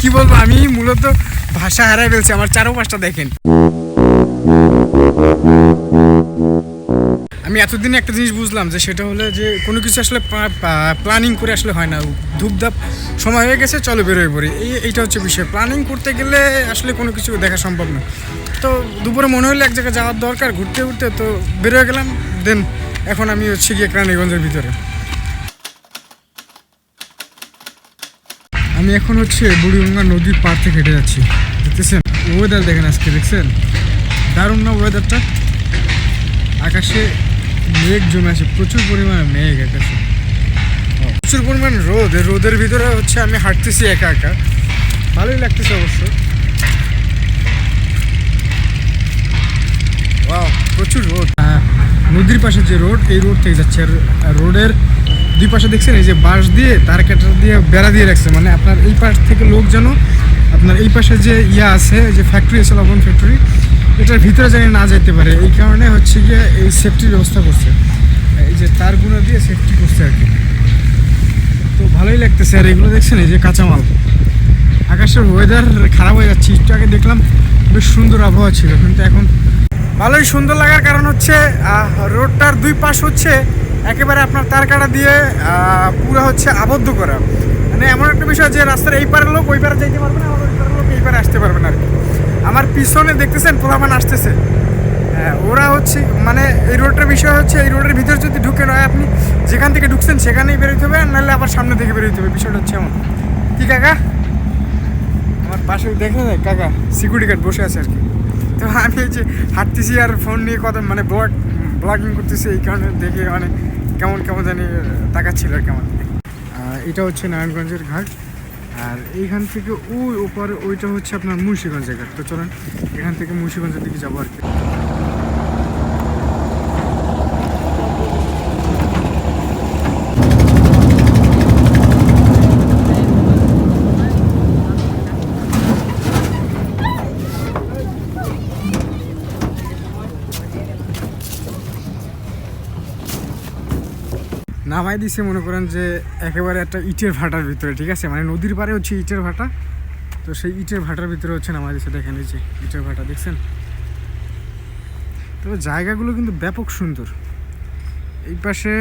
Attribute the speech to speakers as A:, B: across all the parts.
A: কি বলব, আমি মূলত ভাষা হারাই ফেলছি, আমার চারো পাঁচটা দেখেন। আমি এতদিনে একটা জিনিস বুঝলাম যে সেটা হলো যে কোনো কিছু আসলে প্ল্যানিং করে আসলে হয় না। ধূপধাপ সময় হয়ে গেছে, চলো বেরোয় পড়ি। এই, এইটা হচ্ছে বিষয়। প্ল্যানিং করতে গেলে আসলে কোনো কিছু দেখা সম্ভব না। তো দুপুরে মনে হলো এক জায়গায় যাওয়ার দরকার ঘুরতে ঘুরতে তো বেরোয় গেলাম দেন এখন আমি হচ্ছে গিয়ে ক্রানীগঞ্জের ভিতরে। আমি এখন হচ্ছে বুড়িগঙ্গা নদীর পার থেকে হেঁটে যাচ্ছি। দেখতেছেন? ওয়েদার দেখেন আজকে দেখছেন? দারুণ না ওয়েদারটা আকাশে মেঘ জমে আছে প্রচুর পরিমাণে মেঘ আকাশে। প্রচুর পরিমাণ রোদ রোদের ভিতরে হচ্ছে আমি হাঁটতেছি একা একা। ভালোই লাগতেছে অবশ্য। প্রচুর আহ, নদীর পাশে যে রোড এই রোড থেকে যাচ্ছে। আর রোডের দুই পাশে দেখছেন, এই যে বাঁশ দিয়ে, তার কাটা দিয়ে বেড়া দিয়ে রাখছে। মানে আপনার এই পাশ থেকে লোক যেন, আপনার এই পাশে যে ইয়া আছে যে ফ্যাক্টরি আছে, লবণ ফ্যাক্টরি এটার ভিতরে যেন না যেতে পারে। এই কারণে হচ্ছে গিয়ে এই সেফটির ব্যবস্থা করছে। এই যে তারগুলো দিয়ে সেফটি করছে আর কি। তো ভালোই লাগতেছে। আর এগুলো দেখছেন, এই যে কাঁচামাল। আকাশের ওয়েদার খারাপ হয়ে যাচ্ছে। একটু আগে দেখলাম, বেশ সুন্দর আবহাওয়া ছিল। কিন্তু এখন ভালোই সুন্দর লাগার কারণ হচ্ছে রোডটার দুই পাশ হচ্ছে একেবারে আপনার তার কাটা দিয়ে পুরো হচ্ছে আবদ্ধ করা। মানে এমন একটা বিষয় যে রাস্তার এই পারের লোক ওই পারে যাইতে পারবে না আবার ওই পারের লোক এই পারে আসতে পারবে না আর কি। আমার পিছনে দেখতেছেন পোলামান আসতেছে। হ্যাঁ, ওরা হচ্ছে মানে এই রোডটার বিষয় হচ্ছে এই রোডের ভিতরে যদি ঢুকে নয় আপনি যেখান থেকে ঢুকছেন সেখানেই বেরোতে হবে আর নাহলে আবার সামনে থেকে বেরোতে হবে। বিষয়টা হচ্ছে এমন। কি কাকা? আমার পাশে দেখা যায় কাকা সিকিউরিটি গার্ড বসে আছে আর কি। তো আমি যে হাঁটতেছি আর ফোন নিয়ে কথা মানে ব্লগ ব্লগিং করতেছি এই কারণে দেখে মানে কেমন কেমন জানি তাকাচ্ছিল আর কেমন। এটা হচ্ছে নারায়ণগঞ্জের ঘাট। আর এইখান থেকে ওই ওপারে ওইটা হচ্ছে আপনার মুন্সিগঞ্জের ঘাট। তো চলেন, এখান থেকে মুন্সিগঞ্জের দিকে যাব আর কি। নামাই দিছে, মনে করেন যে একেবারে একটা ইটের ভাটার ভিতরে, ঠিক আছে? মানে নদীর পাড়ে হচ্ছে ইটের ভাটা। তো সেই ইটের ভাটার ভিতরে হচ্ছে নামাই দিছে, দেখেন এই যে ইটের ভাটা, দেখছেন? তবে জায়গাগুলো কিন্তু ব্যাপক সুন্দর। এই পাশে,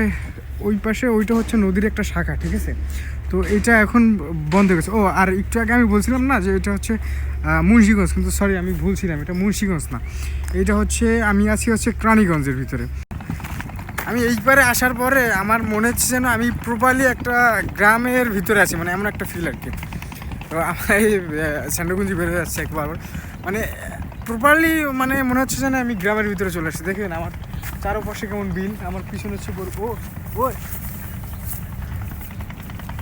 A: ওই পাশে ওইটা হচ্ছে নদীর একটা শাখা, ঠিক আছে? তো এটা এখন বন্ধ হয়ে গেছে। ও, আর একটু আগে আমি বলছিলাম না যে এটা হচ্ছে মুন্সিগঞ্জ, কিন্তু সরি আমি ভুলছিলাম এটা মুন্সিগঞ্জ না। এটা হচ্ছে, আমি আছি হচ্ছে ক্রানীগঞ্জের ভিতরে। আমি এইবারে আসার পরে আমার মনে হচ্ছে যেন আমি প্রপারলি একটা গ্রামের ভিতরে আছি মানে এমন একটা ফিল আর কি। তো আমার এই স্যান্ডগুঞ্জি বেরোয় যাচ্ছে একবার। মানে প্রপারলি মানে মনে হচ্ছে যেন আমি গ্রামের ভিতরে চলে আসছি। দেখেন আমার চারপাশে কেমন বিল, আমার পিছনে হচ্ছে গরু। ও ও।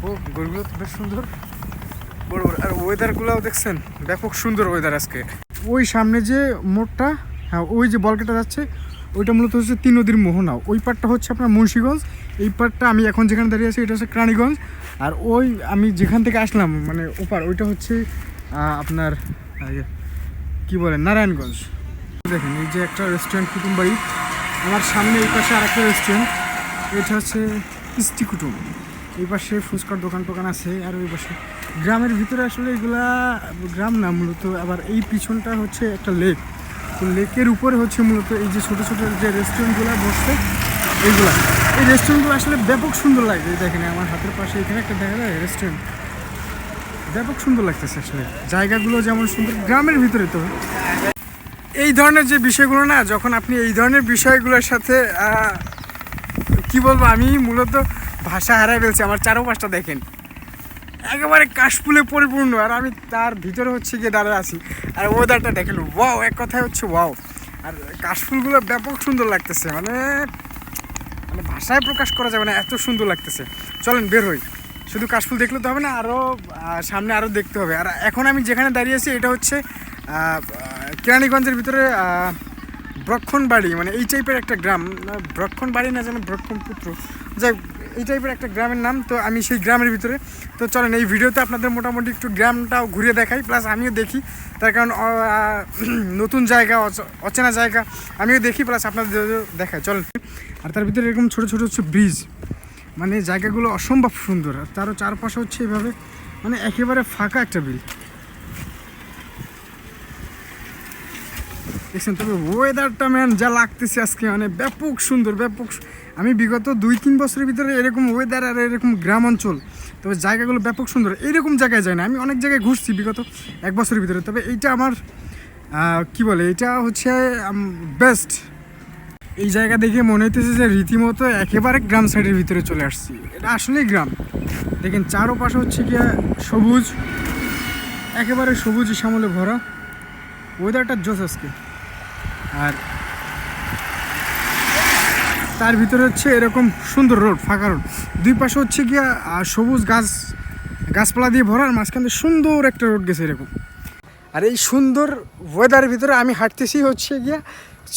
A: ও, গরুগুলো তো বেশ সুন্দর। বড় বড়। আর ওয়েদারগুলোও দেখছেন, ব্যাপক সুন্দর ওয়েদার আজকে। ওই সামনে যে মোড়টা হ্যাঁ ওই যে বলকেটা যাচ্ছে ওইটা মূলত হচ্ছে তিন নদীর মোহনা ওই পারটা হচ্ছে আপনার মুন্সিগঞ্জ, এই পারটা আমি এখন যেখানে দাঁড়িয়ে আছি এটা হচ্ছে ক্রানীগঞ্জ। আর ওই আমি যেখান থেকে আসলাম মানে ওপার, ওইটা হচ্ছে আপনার কি বলে, নারায়ণগঞ্জ। দেখেন, এই যে একটা রেস্টুরেন্ট কুটুম বাড়ি। আমার সামনে এই পাশে আরেকটা রেস্টুরেন্ট এটা হচ্ছে ইস্টি কুটুম। এই পাশে ফুচকার দোকান টোকান আছে, আর ওই পাশে গ্রামের ভিতরে আসলে এগুলা, গ্রাম না, মূলত আবার এই পিছনটা হচ্ছে একটা লেক তো লেকের উপরে হচ্ছে মূলত এই যে ছোটো ছোটো যে রেস্টুরেন্টগুলো বসছে, এইগুলো। এই রেস্টুরেন্টগুলো আসলে ব্যাপক সুন্দর লাগে এই দেখেন আমার হাতের পাশে এখানে একটা দেখা যায় রেস্টুরেন্ট ব্যাপক সুন্দর লাগতেছে আসলে। জায়গাগুলো যেমন সুন্দর, গ্রামের ভিতরে তো। এই ধরনের যে বিষয়গুলো না, যখন আপনি এই ধরনের বিষয়গুলোর সাথে কি বলব, আমি মূলত ভাষা হারাই ফেলছি, আমার চারো পাঁচটা দেখেন। একেবারে কাশফুলে পরিপূর্ণ। আর আমি তার ভিতরে হচ্ছে গিয়ে দাঁড়িয়ে আছি। আর ওয়েদারটা দেখেন ওয়াও এক কথায় হচ্ছে ওয়াও আর কাশফুলগুলো ব্যাপক সুন্দর লাগতেছে মানে মানে ভাষায় প্রকাশ করা যাবে না এত সুন্দর লাগতেছে। চলেন বের হই। শুধু কাশফুল দেখলে তো হবে না আরও সামনে আরও দেখতে হবে। আর এখন আমি যেখানে দাঁড়িয়ে আছি এটা হচ্ছে কেরানীগঞ্জের ভিতরে আহ, ব্রক্ষণবাড়ি মানে এই টাইপের একটা গ্রাম। না, ব্রক্ষণবাড়ি না যেন ব্রক্ষণপুত্র। যাই হোক, এই টাইপের একটা গ্রামের নাম, তো আমি সেই গ্রামের ভিতরে। তো চলেন, এই ভিডিওতে আপনাদের মোটামুটি একটু গ্রামটাও ঘুরিয়ে দেখাই প্লাস আমিও দেখি। তার কারণ নতুন জায়গা, অচ- অচেনা জায়গা, আমিও দেখি প্লাস আপনাদের দেখাই। চলেন। আর তার ভিতরে এরকম ছোটো ছোটো হচ্ছে ব্রিজ মানে জায়গাগুলো অসম্ভব সুন্দর। আর তারও চারপাশে হচ্ছে এভাবে মানে একেবারে ফাঁকা একটা বিল দেখছেন, তবে ওয়েদারটা ম্যান যা লাগতেছে আজকে মানে ব্যাপক সুন্দর, ব্যাপক আমি বিগত দুই, তিন বছরের ভিতরে এরকম ওয়েদার আর এরকম গ্রাম অঞ্চল তবে জায়গাগুলো ব্যাপক সুন্দর এইরকম জায়গায় যায় না। আমি অনেক জায়গায় ঘুরছি বিগত এক বছরের ভিতরে, তবে এইটা আমার কি বলে এটা হচ্ছে বেস্ট এই জায়গা দেখে মনে হইতেছে যে রীতিমতো একেবারে গ্রাম সাইডের ভিতরে চলে আসছি। এটা আসলেই গ্রাম। দেখেন, চারোপাশে হচ্ছে গিয়ে সবুজ, একেবারে সবুজ শ্যামলে ভরা। ওয়েদারটা জোস আজকে। আর তার ভিতরে হচ্ছে এরকম সুন্দর রোড, ফাঁকা রোড। দুই পাশে হচ্ছে গিয়া সবুজ গাছ, গাছপালা দিয়ে ভরার মাঝখানে সুন্দর একটা রোড গেছে এরকম। আর এই সুন্দর ওয়েদারের ভিতরে আমি হাঁটতেছি হচ্ছে গিয়া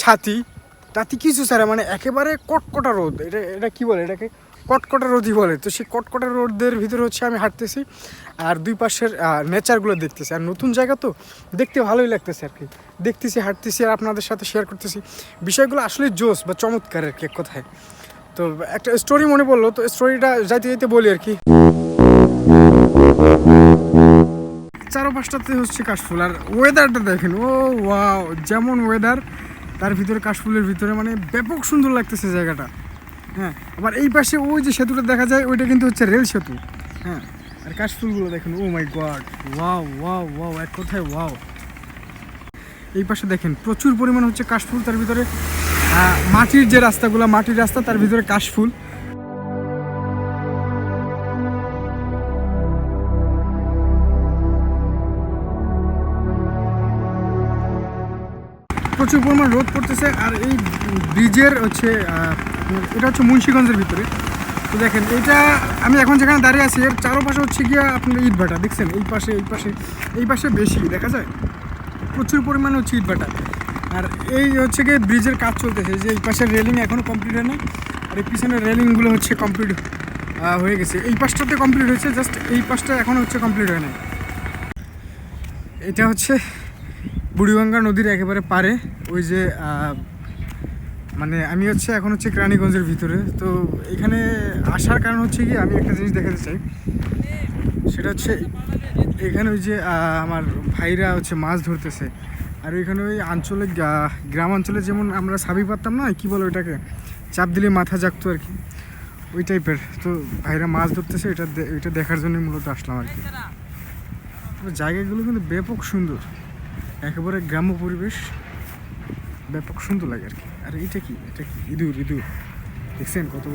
A: ছাতি। তাতে কিছু স্যার মানে একেবারে কটকটা রোদ। এটা এটা কী বলে এটাকে? কটকটা রোদই বলে। তো সেই কটকটা রোদের ভিতরে হচ্ছে আমি হাঁটতেছি আর দুই পাশের নেচারগুলো দেখতেছি। আর নতুন জায়গা তো দেখতে ভালোই লাগতেছে আর কি। দেখতেছি, হাঁটতেছি আর আপনাদের সাথে শেয়ার করতেছি। বিষয়গুলো আসলে জোস বা চমৎকার আর কি এক কথায়। তো একটা স্টোরি মনে পড়ল, তো স্টোরিটা যাইতে যাইতে বলি আর কি। চারো পাঁচটাতে হচ্ছে কাশফুল। আর ওয়েদারটা দেখেন, ও ওয়াও যেমন ওয়েদার তার ভিতরে কাশফুলের ভিতরে মানে ব্যাপক সুন্দর লাগতেছে জায়গাটা। হ্যাঁ। আবার এই পাশে ওই যে সেতুটা দেখা যায় ওইটা কিন্তু হচ্ছে রেল সেতু। হ্যাঁ। আর কাশফুলগুলো দেখেন ও my god wow wow wow এক কথায় ওয়াও এই পাশে দেখেন প্রচুর পরিমাণ হচ্ছে কাশফুল তার ভিতরে। মাটির যে রাস্তাগুলো মাটির রাস্তা তার ভিতরে কাশফুল। প্রচুর পরিমাণ রোদ পড়তেছে আর এই ব্রিজের হচ্ছে এটা হচ্ছে মুন্সিগঞ্জের ভিতরে। তো দেখেন, এটা আমি এখন যেখানে দাঁড়িয়ে আছি, এর চারোপাশে হচ্ছে গিয়া আপনার ইট ভাটা, দেখছেন? এই পাশে এই পাশে এই পাশে বেশি, দেখা যায়? প্রচুর পরিমাণে হচ্ছে ইট ভাটা। আর এই হচ্ছে গিয়ে ব্রিজের কাজ চলতেছে, যে এই পাশের রেলিং এখনও কমপ্লিট হয় না আর এই পিছনের রেলিংগুলো হচ্ছে কমপ্লিট হয়ে গেছে। এই পাশটাতে কমপ্লিট হয়েছে জাস্ট এই পাশটা এখনও হচ্ছে কমপ্লিট হয় না এটা হচ্ছে বুড়িগঙ্গা নদীর একেবারে পারে, ওই যে মানে আমি হচ্ছে এখন হচ্ছে রানীগঞ্জের ভিতরে। তো এখানে আসার কারণ হচ্ছে কি, আমি একটা জিনিস দেখাতে চাই। সেটা হচ্ছে এখানে ওই যে আমার ভাইরা হচ্ছে মাছ ধরতেছে। আর ওইখানে ওই আঞ্চলিক গ্রাম অঞ্চলে যেমন আমরা সাবি পারতাম না, কি বলে ওইটাকে চাপ দিলে মাথা জাগতো আর কি। ওই টাইপের। তো ভাইরা মাছ ধরতেছে, এটা এটা দেখার জন্য মূলত আসলাম আর কি। জায়গাগুলো কিন্তু ব্যাপক সুন্দর। একেবারে গ্রাম্য পরিবেশ। ব্যাপক সুন্দর লাগে আর কি। আর এটা কি? এটা কি? ইঁদুর ইঁদুর। দেখছেন কত?